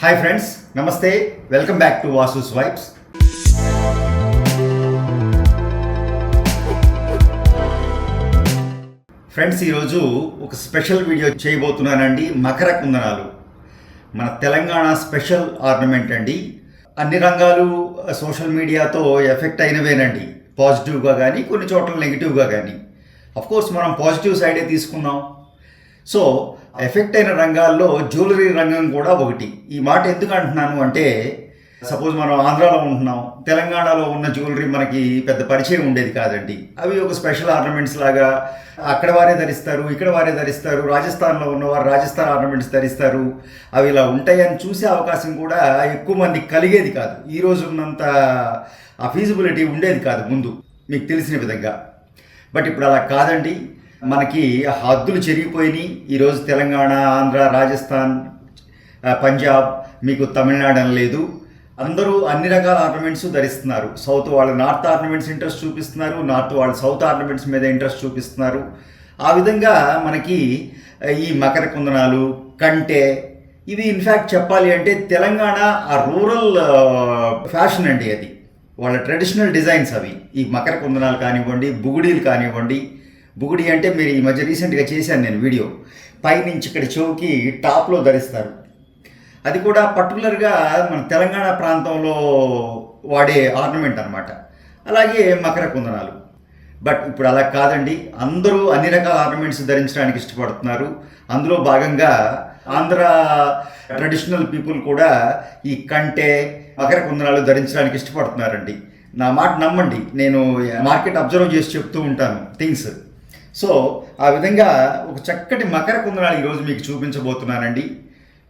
Hi friends namaste. Welcome back to Vasu's vibes friends ఈరోజు ఒక special video చేయబోతున్నానండి. Makar కుందనాలు. మన Telangana special ornament అండి. అన్ని రంగాలు సోషల్ మీడియాతో ఎఫెక్ట్ అయినవేనండి. పాజిటివ్గా కానీ కొన్ని చోట్ల నెగిటివ్గా కానీ కోర్స్ మనం పాజిటివ్ సైడే తీసుకున్నాం. సో ఎఫెక్ట్ అయిన రంగాల్లో జ్యువెలరీ రంగం కూడా ఒకటి. ఈ మాట ఎందుకు అంటున్నాను అంటే సపోజ్ మనం ఆంధ్రాలో ఉంటున్నాం. తెలంగాణలో ఉన్న జ్యువెలరీ మనకి పెద్ద పరిచయం ఉండేది కాదండి. అవి ఒక స్పెషల్ ఆర్నమెంట్స్ లాగా అక్కడ వారే ధరిస్తారు ఇక్కడ వారే ధరిస్తారు రాజస్థాన్లో ఉన్నవారు రాజస్థాన్ ఆర్నమెంట్స్ ధరిస్తారు. అవి ఇలా ఉంటాయని చూసే అవకాశం కూడా ఎక్కువ మందికి కలిగేది కాదు. ఈ రోజు ఉన్నంత ఆ ఫీజిబిలిటీ ఉండేది కాదు ముందు. మీకు తెలిసిన విధంగా. బట్ ఇప్పుడు అలా కాదండి. మనకి హద్దులు చెరిగిపోయినాయి. ఈరోజు తెలంగాణ ఆంధ్ర రాజస్థాన్ పంజాబ్ మీకు తమిళనాడు అని లేదు. అందరూ అన్ని రకాల ఆర్నమెంట్స్ ధరిస్తున్నారు. సౌత్ వాళ్ళు నార్త్ ఆర్నమెంట్స్ ఇంట్రెస్ట్ చూపిస్తున్నారు. నార్త్ వాళ్ళు సౌత్ ఆర్నమెంట్స్ మీద ఇంట్రెస్ట్ చూపిస్తున్నారు. ఆ విధంగా మనకి ఈ మకర కుందనాలు కంటే ఇవి ఇన్ఫ్యాక్ట్ చెప్పాలి అంటే తెలంగాణ ఆ రూరల్ ఫ్యాషన్ అండి అది. వాళ్ళ ట్రెడిషనల్ డిజైన్స్ అవి. ఈ మకర కుందనాలు కానివ్వండి బుగుడీలు కానివ్వండి బుగుడి అంటే మీరు ఈ మధ్య రీసెంట్గా చేశాను నేను వీడియో. పైనుంచి ఇక్కడ చెవుకి టాప్లో ధరిస్తారు. అది కూడా పర్టికులర్గా మన తెలంగాణ ప్రాంతంలో వాడే ఆర్నమెంట్ అన్నమాట. అలాగే మకర కుందనాలు. బట్ ఇప్పుడు అలా కాదండి. అందరూ అన్ని రకాల ఆర్నమెంట్స్ ధరించడానికి ఇష్టపడుతున్నారు. అందులో భాగంగా ఆంధ్ర ట్రెడిషనల్ పీపుల్ కూడా ఈ కంటే మకర కుందనాలు ధరించడానికి ఇష్టపడుతున్నారండి. నా మాట నమ్మండి. నేను మార్కెట్ అబ్జర్వ్ చేసి చెప్తూ ఉంటాను థింగ్స్. సో ఆ విధంగా ఒక చక్కటి మకర కుందనాలు ఈరోజు మీకు చూపించబోతున్నానండి.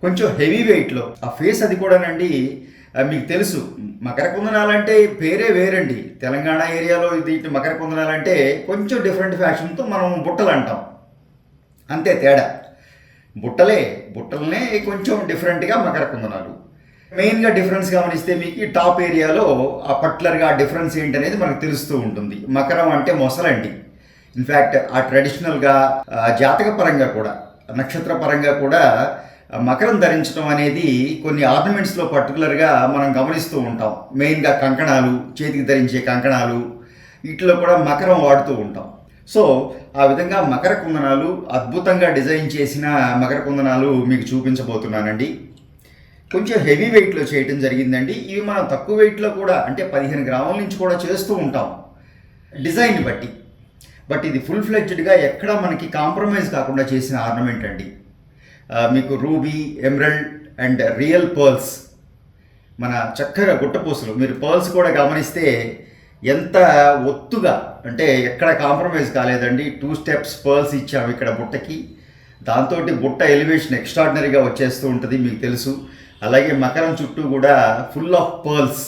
కొంచెం హెవీ వెయిట్లో ఆ ఫేస్ అది కూడానండి మీకు తెలుసు. మకర కుందనాలంటే పేరే వేరండి. తెలంగాణ ఏరియాలో ఇది ఇటు మకర కుందనాలంటే కొంచెం డిఫరెంట్ ఫ్యాషన్తో మనం బుట్టలు అంటాం. అంతే తేడా. బుట్టలే బుట్టలనే కొంచెం డిఫరెంట్గా మకర కుందనాలు. మెయిన్గా డిఫరెన్స్ గమనిస్తే మీకు టాప్ ఏరియాలో ఆ పర్టికులర్గా డిఫరెన్స్ ఏంటనేది మనకు తెలుస్తూ ఉంటుంది. మకరం అంటే మొసలండి. ఇన్ఫ్యాక్ట్ ఆ ట్రెడిషనల్గా జాతక పరంగా కూడా నక్షత్ర పరంగా కూడా మకరం ధరించడం అనేది కొన్ని ఆర్నమెంట్స్లో పర్టికులర్గా మనం గమనిస్తూ ఉంటాం. మెయిన్గా కంకణాలు చేతికి ధరించే కంకణాలు వీటిలో కూడా మకరం వాడుతూ ఉంటాం. సో ఆ విధంగా మకర కుందనాలు అద్భుతంగా డిజైన్ చేసిన మకర కుందనాలు మీకు చూపించబోతున్నానండి. కొంచెం హెవీ వెయిట్లో చేయటం జరిగిందండి. ఇవి మనం తక్కువ వెయిట్లో కూడా అంటే పదిహేను గ్రాముల నుంచి కూడా చేస్తూ ఉంటాం. డిజైన్ బట్టి. బట్ ఇది ఫుల్ ఫ్లెడ్జ్డ్గా ఎక్కడ మనకి కాంప్రమైజ్ కాకుండా చేసిన ఆర్నమెంట్ అండి. మీకు ruby emerald and real pearls మన చక్కగా గుట్టపూసలు మీరు పర్ల్స్ కూడా గమనిస్తే ఎంత ఒత్తుగా అంటే ఎక్కడ కాంప్రమైజ్ కాలేదండి. టూ స్టెప్స్ పర్ల్స్ ఇచ్చాము ఇక్కడ బుట్టకి. దాంతో బుట్ట ఎలివేషన్ ఎక్స్ట్రాడినరీగా వచ్చేస్తూ ఉంటుంది మీకు తెలుసు. అలాగే మకరం చుట్టూ కూడా ఫుల్ ఆఫ్ పర్ల్స్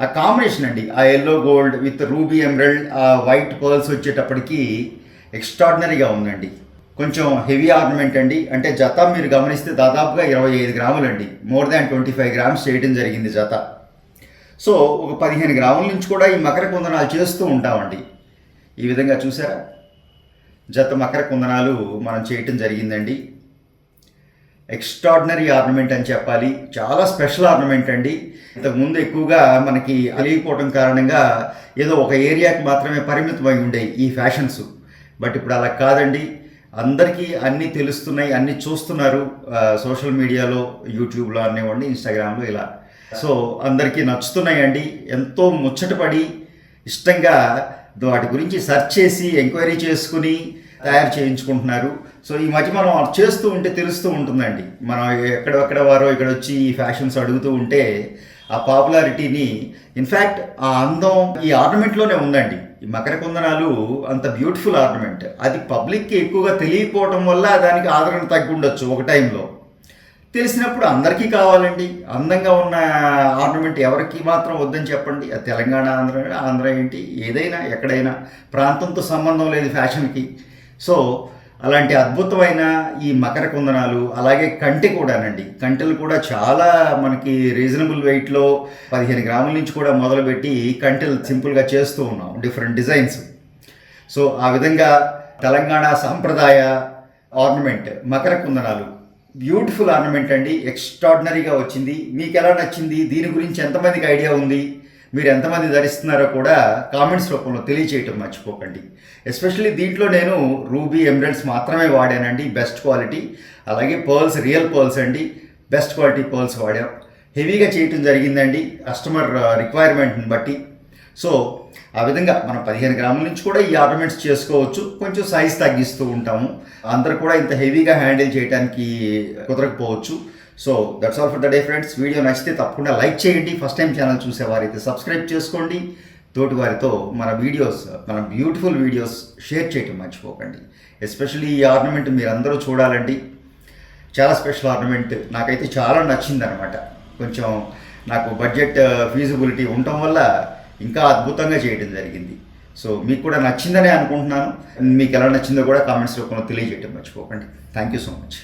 ఆ కాంబినేషన్ అండి. ఆ yellow gold with ruby emerald ఆ వైట్ పర్ల్స్ వచ్చేటప్పటికి ఎక్స్ట్రాడినరీగా ఉందండి. కొంచెం హెవీ ఆర్నమెంట్ అండి. అంటే జత మీరు గమనిస్తే దాదాపుగా ఇరవై ఐదు గ్రాములండి more than twenty five grams చేయడం జరిగింది జత. సో ఒక పదిహేను గ్రాముల నుంచి కూడా ఈ మకర కుందనాలు చేస్తూ ఉంటామండి. ఈ విధంగా చూసారా? జత మకర కుందనాలు మనం చేయటం జరిగిందండి. ఎక్స్ట్రాడినరీ ఆర్నమెంట్ అని చెప్పాలి. చాలా స్పెషల్ ఆర్నమెంట్ అండి. ఇంతకుముందు ఎక్కువగా మనకి అలిగిపోవటం కారణంగా ఏదో ఒక ఏరియాకి మాత్రమే పరిమితమై ఉండేవి ఈ ఫ్యాషన్స్. బట్ ఇప్పుడు అలా కాదండి. అందరికీ అన్నీ తెలుస్తున్నాయి అన్నీ చూస్తున్నారు. సోషల్ మీడియాలో యూట్యూబ్లో అనేవ్వండి ఇన్స్టాగ్రామ్లో ఇలా. సో అందరికీ నచ్చుతున్నాయండి. ఎంతో ముచ్చటపడి ఇష్టంగా వాటి గురించి సెర్చ్ చేసి ఎంక్వైరీ చేసుకుని తయారు చేయించుకుంటున్నారు. సో ఈ మధ్య మనం చేస్తూ ఉంటే తెలుస్తూ ఉంటుందండి. మనం ఎక్కడెక్కడ వారో ఇక్కడ వచ్చి ఈ ఫ్యాషన్స్ అడుగుతూ ఉంటే ఆ పాపులారిటీని ఇన్ఫ్యాక్ట్ ఆ అందం ఈ ఆర్నమెంట్లోనే ఉందండి. ఈ మకర కుందనాలు అంత బ్యూటిఫుల్ ఆర్నమెంట్. అది పబ్లిక్కి ఎక్కువగా తెలియకపోవటం వల్ల దానికి ఆదరణ తగ్గి ఉండొచ్చు ఒక టైంలో. తెలిసినప్పుడు అందరికీ కావాలండి. అందంగా ఉన్న ఆర్నమెంట్ ఎవరికి మాత్రం వద్దని చెప్పండి. అది తెలంగాణ ఆంధ్ర ఆంధ్ర ఏంటి? ఏదైనా ఎక్కడైనా ప్రాంతంతో సంబంధం లేదు ఫ్యాషన్కి. సో అలాంటి అద్భుతమైన ఈ మకర కుందనాలు అలాగే కంటి కూడానండి. కంటలు కూడా చాలా మనకి రీజనబుల్ వెయిట్లో పదిహేను గ్రాముల నుంచి కూడా మొదలుపెట్టి కంటెలు సింపుల్గా చేస్తూ ఉన్నాం డిఫరెంట్ డిజైన్స్. సో ఆ విధంగా తెలంగాణ సాంప్రదాయ ఆర్నమెంట్ మకర కుందనాలు. బ్యూటిఫుల్ ఆర్నమెంట్ అండి ఎక్స్ట్రాడినరీగా వచ్చింది. మీకు ఎలా నచ్చింది? దీని గురించి ఎంతమందికి ఐడియా ఉంది? మీరు ఎంతమంది ధరిస్తున్నారో కూడా కామెంట్స్ రూపంలో తెలియచేయటం మర్చిపోకండి. ఎస్పెషల్లీ దీంట్లో నేను రూబీ ఎమరల్డ్స్ మాత్రమే వాడానండి. బెస్ట్ క్వాలిటీ అలాగే పర్ల్స్ రియల్ పర్ల్స్ అండి. బెస్ట్ క్వాలిటీ పర్ల్స్ వాడాం. హెవీగా చేయటం జరిగిందండి. కస్టమర్ రిక్వైర్మెంట్ని uh, బట్టి. సో ఆ విధంగా మనం పదిహేను గ్రాముల నుంచి కూడా ఈ ఆర్నమెంట్స్ చేసుకోవచ్చు. కొంచెం సైజ్ తగ్గిస్తూ ఉంటాము. అందరు కూడా ఇంత హెవీగా హ్యాండిల్ చేయడానికి కుదరకపోవచ్చు. So that's all for the day friends video నచ్చితే తప్పకుండా లైక్ చేయండి. ఫస్ట్ టైం ఛానల్ చూసేవారైతే సబ్స్క్రైబ్ చేసుకోండి. తోటి వారితో మన వీడియోస్ మన బ్యూటిఫుల్ వీడియోస్ షేర్ చేయటం మర్చిపోకండి. ఎస్పెషల్లీ ఈ ఆర్నమెంట్ మీరు అందరూ చూడాలండి. చాలా స్పెషల్ ఆర్నమెంట్ నాకైతే చాలా నచ్చిందనమాట. కొంచెం నాకు బడ్జెట్ ఫీజిబిలిటీ uh, ఉండటం వల్ల ఇంకా అద్భుతంగా చేయడం జరిగింది. సో మీకు కూడా నచ్చిందనే అనుకుంటున్నాను. మీకు ఎలా నచ్చిందో కూడా కామెంట్స్ రూపంలో తెలియజేయటం మర్చిపోకండి. Thank you so much